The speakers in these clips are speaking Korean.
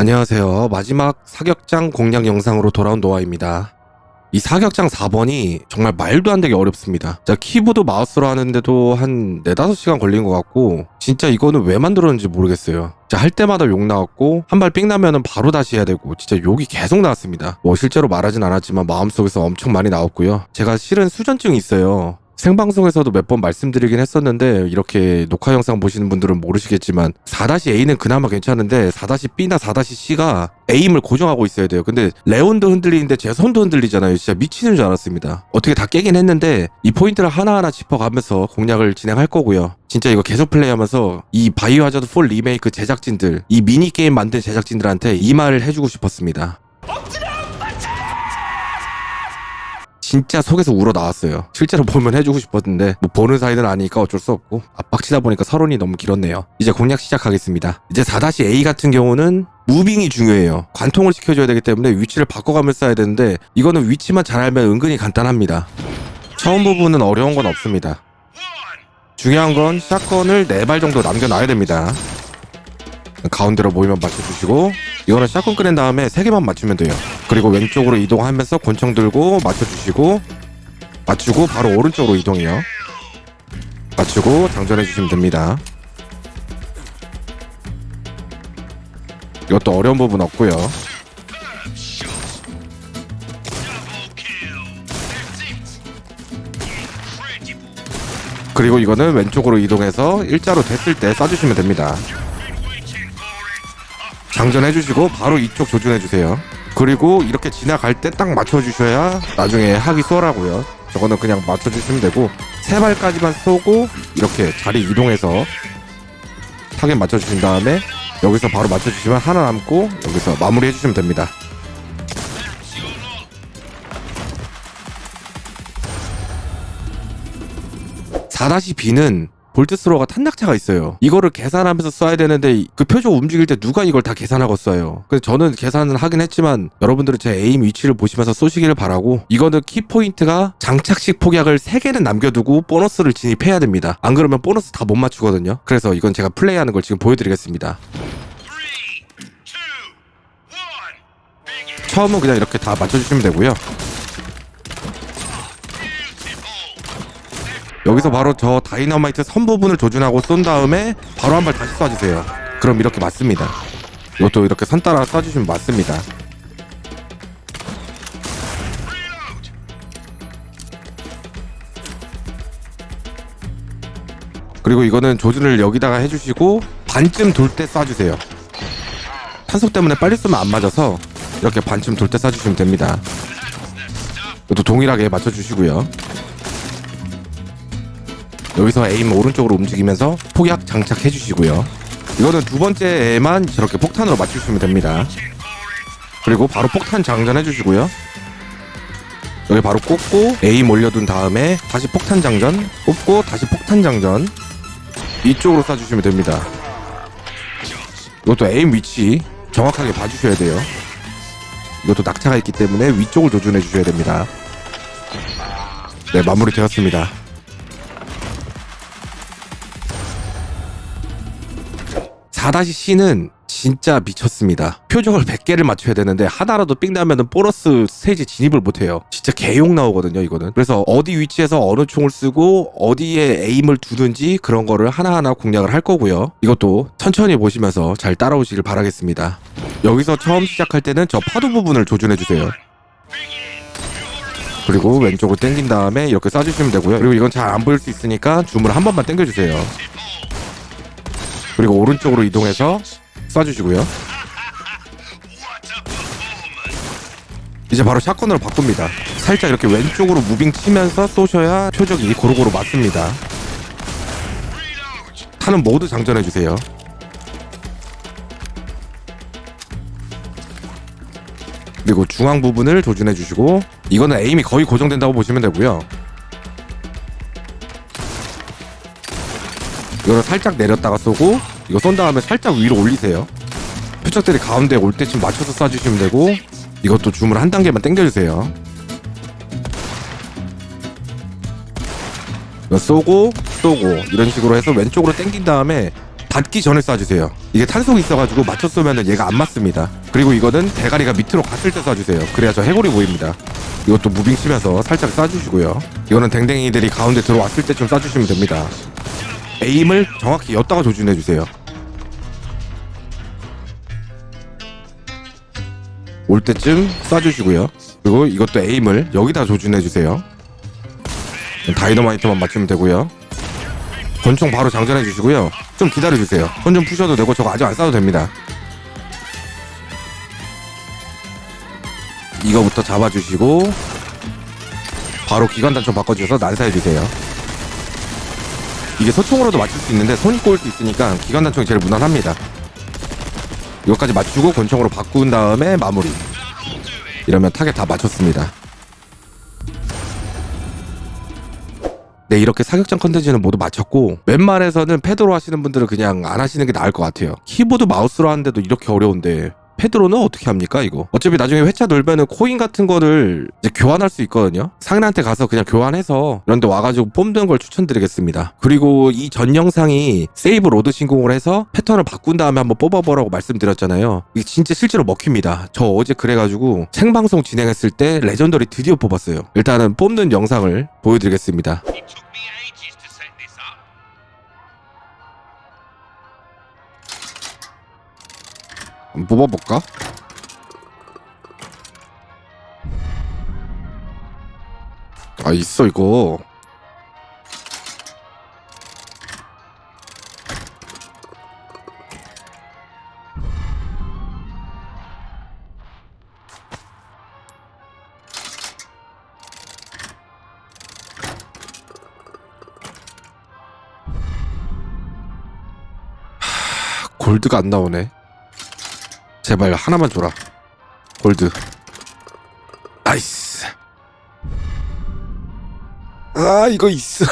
안녕하세요. 마지막 사격장 공략 영상으로 돌아온 노아입니다. 이 사격장 4번이 정말 말도 안 되게 어렵습니다. 자, 키보드 마우스로 하는데도 한 4, 5시간 걸린 것 같고, 진짜 이거는 왜 만들었는지 모르겠어요. 자, 할 때마다 욕 나왔고, 한 발 삥 나면은 바로 다시 해야 되고, 진짜 욕이 계속 나왔습니다. 뭐 실제로 말하진 않았지만 마음속에서 엄청 많이 나왔고요. 제가 실은 수전증이 있어요. 생방송에서도 몇 번 말씀드리긴 했었는데 이렇게 녹화 영상 보시는 분들은 모르시겠지만 4-A는 그나마 괜찮은데 4-B나 4-C가 에임을 고정하고 있어야 돼요. 근데 레온도 흔들리는데 제 손도 흔들리잖아요. 진짜 미치는 줄 알았습니다. 어떻게 다 깨긴 했는데 이 포인트를 하나하나 짚어가면서 공략을 진행할 거고요. 진짜 이거 계속 플레이하면서 이 바이오 하자드 4 리메이크 제작진들 이 미니 게임 만든 제작진들한테 이 말을 해주고 싶었습니다. 진짜 속에서 우러 나왔어요. 실제로 보면 해주고 싶었는데 뭐 보는 사이는 아니니까 어쩔 수 없고 압박치다 보니까 서론이 너무 길었네요. 이제 공략 시작하겠습니다. 이제 4-A 같은 경우는 무빙이 중요해요. 관통을 시켜줘야 되기 때문에 위치를 바꿔가면서 써야 되는데 이거는 위치만 잘 알면 은근히 간단합니다. 처음 부분은 어려운 건 없습니다. 중요한 건 샷건을 4발 정도 남겨놔야 됩니다. 가운데로 모이면 맞춰주시고 이거는 샷건 꺼낸 다음에 3개만 맞추면 돼요. 그리고 왼쪽으로 이동하면서 권총 들고 맞춰주시고 맞추고 바로 오른쪽으로 이동해요. 맞추고 장전해주시면 됩니다. 이것도 어려운 부분 없고요. 그리고 이거는 왼쪽으로 이동해서 일자로 됐을 때 쏴주시면 됩니다 장전해 주시고 바로 이쪽 조준해 주세요. 그리고 이렇게 지나갈 때 딱 맞춰 주셔야 나중에 하기 수월하고요. 저거는 그냥 맞춰 주시면 되고 세 발까지만 쏘고 이렇게 자리 이동해서 타겟 맞춰 주신 다음에 여기서 바로 맞춰 주시면 하나 남고 여기서 마무리해 주시면 됩니다. 사다시 B는 볼트스로어가 탄약차가 있어요. 이거를 계산하면서 써야 되는데 그 표적 움직일 때 누가 이걸 다 계산하고 써요. 그래서 저는 계산을 하긴 했지만 여러분들은 제 에임 위치를 보시면서 쏘시기를 바라고 이거는 키포인트가 장착식 폭약을 3개는 남겨두고 보너스를 진입해야 됩니다. 안 그러면 보너스 다 못 맞추거든요. 그래서 이건 제가 플레이하는 걸 지금 보여드리겠습니다. 처음은 그냥 이렇게 다 맞춰주시면 되고요. 여기서 바로 저 다이너마이트 선 부분을 조준하고 쏜 다음에 바로 한 발 다시 쏴주세요. 그럼 이렇게 맞습니다. 이것도 이렇게 선 따라 쏴주시면 맞습니다. 그리고 이거는 조준을 여기다가 해주시고 반쯤 돌 때 쏴주세요. 탄속 때문에 빨리 쏘면 안 맞아서 이렇게 반쯤 돌 때 쏴주시면 됩니다. 이것도 동일하게 맞춰주시고요. 여기서 에임 오른쪽으로 움직이면서 폭약 장착해 주시고요. 이거는 두 번째에만 저렇게 폭탄으로 맞추시면 됩니다. 그리고 바로 폭탄 장전해 주시고요. 여기 바로 꽂고 에임 올려둔 다음에 다시 폭탄 장전 꽂고 다시 폭탄 장전 이쪽으로 쏴주시면 됩니다. 이것도 에임 위치 정확하게 봐주셔야 돼요. 이것도 낙차가 있기 때문에 위쪽을 조준해 주셔야 됩니다. 네 마무리 되었습니다. 4-C는 진짜 미쳤습니다. 표적을 100개를 맞춰야 되는데 하나라도 삥 나면은 보너스 스테이지 진입을 못해요. 진짜 개욕 나오거든요, 이거는. 그래서 어디 위치에서 어느 총을 쓰고 어디에 에임을 두든지 그런 거를 하나하나 공략을 할 거고요. 이것도 천천히 보시면서 잘 따라오시길 바라겠습니다. 여기서 처음 시작할 때는 저 파도 부분을 조준해 주세요. 그리고 왼쪽으로 당긴 다음에 이렇게 쏴주시면 되고요. 그리고 이건 잘 안 보일 수 있으니까 줌을 한 번만 당겨주세요. 그리고 오른쪽으로 이동해서 쏴주시고요. 이제 바로 샷건으로 바꿉니다. 살짝 이렇게 왼쪽으로 무빙 치면서 쏘셔야 표적이 고루고루 맞습니다. 탄은 모두 장전해주세요. 그리고 중앙 부분을 조준해주시고 이거는 에임이 거의 고정된다고 보시면 되고요. 이거를 살짝 내렸다가 쏘고 이거 쏜 다음에 살짝 위로 올리세요. 표적들이 가운데 올 때쯤 맞춰서 쏴주시면 되고 이것도 줌을 한 단계만 당겨주세요. 쏘고 쏘고 이런 식으로 해서 왼쪽으로 당긴 다음에 닿기 전에 쏴주세요. 이게 탄속이 있어가지고 맞춰 쏘면은 얘가 안 맞습니다. 그리고 이거는 대가리가 밑으로 갔을 때 쏴주세요. 그래야 저 해골이 보입니다. 이것도 무빙 치면서 살짝 쏴주시고요. 이거는 댕댕이들이 가운데 들어왔을 때좀 쏴주시면 됩니다. 에임을 정확히 엿다가 조준해주세요. 올 때쯤 쏴주시고요. 그리고 이것도 에임을 여기다 조준해주세요. 다이너마이트만 맞추면 되고요. 권총 바로 장전해 주시고요. 좀 기다려 주세요. 손 좀 푸셔도 되고 저거 아직 안 쏴도 됩니다. 이거부터 잡아주시고 바로 기관 단총 바꿔주셔서 난사해 주세요. 이게 소총으로도 맞출 수 있는데 손이 꼬일 수 있으니까 기관 단총이 제일 무난합니다. 이것까지 맞추고 권총으로 바꾼 다음에 마무리. 이러면 타겟 다 맞췄습니다. 네 이렇게 사격장 컨텐츠는 모두 마쳤고 웬만해서는 패드로 하시는 분들은 그냥 안 하시는 게 나을 것 같아요 키보드 마우스로 하는데도 이렇게 어려운데 패드로는 어떻게 합니까 이거? 어차피 나중에 회차 놀면은 코인 같은 거를 이제 교환할 수 있거든요. 상인한테 가서 그냥 교환해서 이런데 와가지고 뽑는 걸 추천드리겠습니다. 그리고 이 전 영상이 세이브 로드 신공을 해서 패턴을 바꾼 다음에 한번 뽑아보라고 말씀드렸잖아요. 이게 진짜 실제로 먹힙니다. 저 어제 그래가지고 생방송 진행했을 때 레전더리 드디어 뽑았어요. 일단은 뽑는 영상을 보여드리겠습니다 뽑아볼까? 아 있어 이거 하, 골드가 안 나오네 제발 하나만 줘라. 골드. 나이스. 아 이거 있어.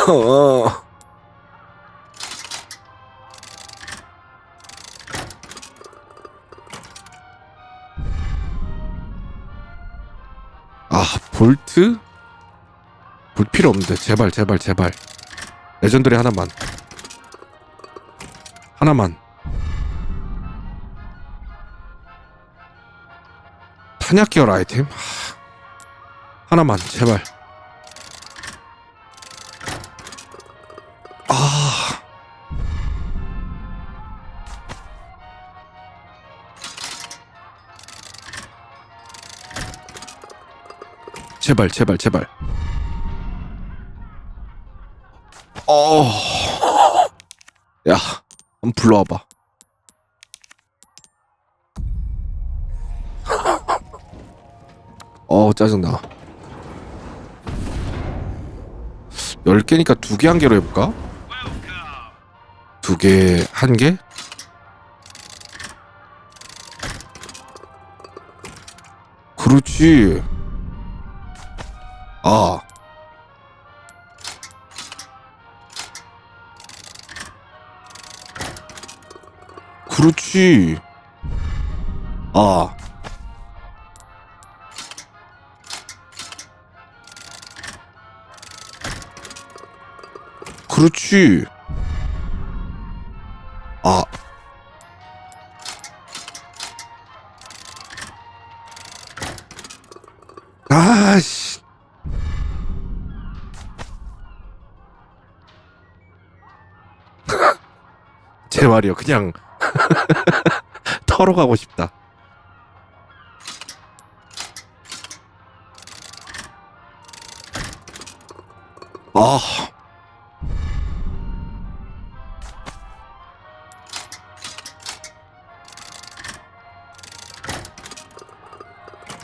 아 볼트? 볼 필요 없는데 제발 제발 제발. 레전드리 하나만. 하나만. 탄약 계열 아이템? 하, 하나만 제발. 아. 제발 제발 제발. 어야 한번 불러와봐 짜증나. 10개니까 두개한 개로 해볼까? 두개한 개? 그렇지. 아. 그렇지. 아 그렇지. 아. 아씨. 제 말이요. 그냥 털어 가고 싶다. 아.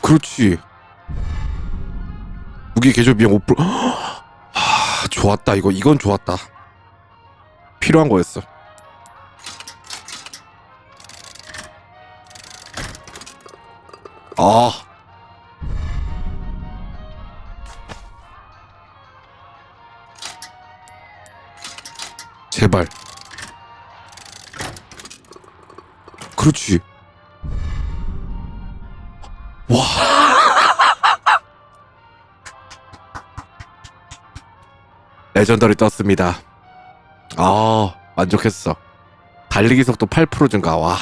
그렇지. 무기 개조 비용 5%. 아, 좋았다. 이거 이건 좋았다. 필요한 거였어. 아. 제발. 그렇지. 레전더리 떴습니다. 아, 만족했어. 달리기 속도 8% 증가. 와.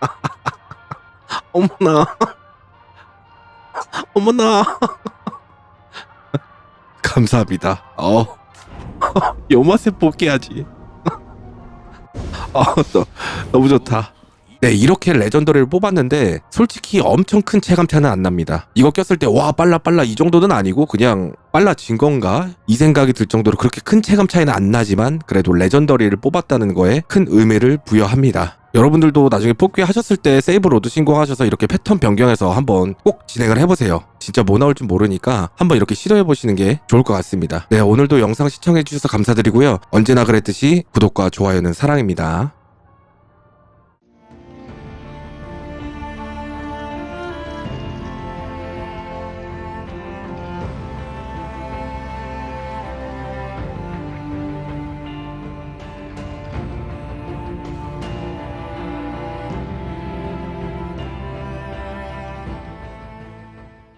어머나. 어머나. 감사합니다. 어. 요 맛에 뽑기야지. 아, 너, 너무 좋다. 네, 이렇게 레전더리를 뽑았는데 솔직히 엄청 큰 체감차는 안 납니다. 이거 꼈을 때 와 빨라 빨라 이 정도는 아니고 그냥 빨라진 건가? 이 생각이 들 정도로 그렇게 큰 체감 차이는 안 나지만 그래도 레전더리를 뽑았다는 거에 큰 의미를 부여합니다. 여러분들도 나중에 뽑기 하셨을 때 세이브 로드 신공하셔서 이렇게 패턴 변경해서 한번 꼭 진행을 해보세요. 진짜 뭐 나올지 모르니까 한번 이렇게 시도해보시는 게 좋을 것 같습니다. 네, 오늘도 영상 시청해주셔서 감사드리고요. 언제나 그랬듯이 구독과 좋아요는 사랑입니다.